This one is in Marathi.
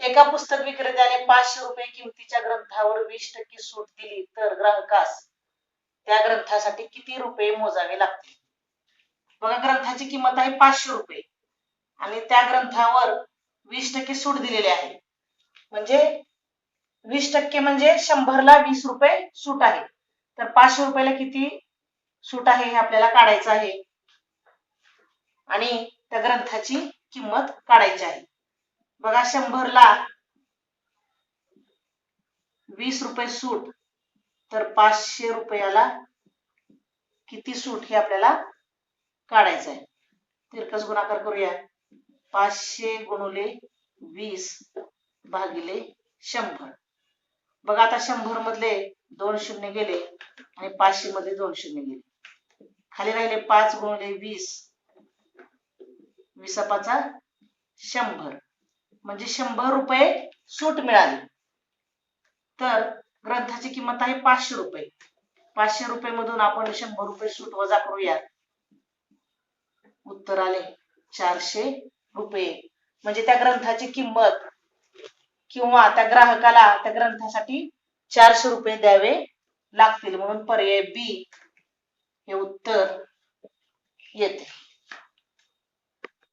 एका पुस्तक विक्रेत्याने पाचशे रुपये किमतीच्या ग्रंथावर वीस टक्के सूट दिली तर ग्राहकास त्या ग्रंथासाठी किती रुपये मोजावे लागतील? बघा ग्रंथाची किंमत आहे पाचशे रुपये. आणि त्या ग्रंथावर वीस टक्के सूट दिलेली आहे. म्हणजे वीस टक्के म्हणजे शंभरला वीस रुपये सूट आहे. तर पाचशे रुपयाला किती सूट आहे हे आपल्याला काढायचं आहे. आणि त्या ग्रंथाची किंमत काढायची आहे. बघा शंभरला वीस रुपये सूट. तर पाचशे रुपयाला किती सूट हे आपल्याला काढायचं आहे तिरकस गुणाकार करूया. पाचशे गुणुले वीस भागिले शंभर. बघा आता शंभर मधले दोन शून्य गेले आणि पाचशे मध्ये दोन शून्य गेले. खाली राहिले पाच गुणिले वीस. विसापाचा शंभर. म्हणजे शंभर रुपये सूट मिळाली. तर ग्रंथाची किंमत आहे पाचशे रुपये. पाचशे रुपये मधून आपण शंभर रुपये सूट वजा करूया. उत्तर आले चारशे रुपये. म्हणजे त्या ग्रंथाची किंमत किंवा त्या ग्राहकाला त्या ग्रंथासाठी चारशे रुपये द्यावे लागतील. म्हणून पर्याय बी हे उत्तर येते.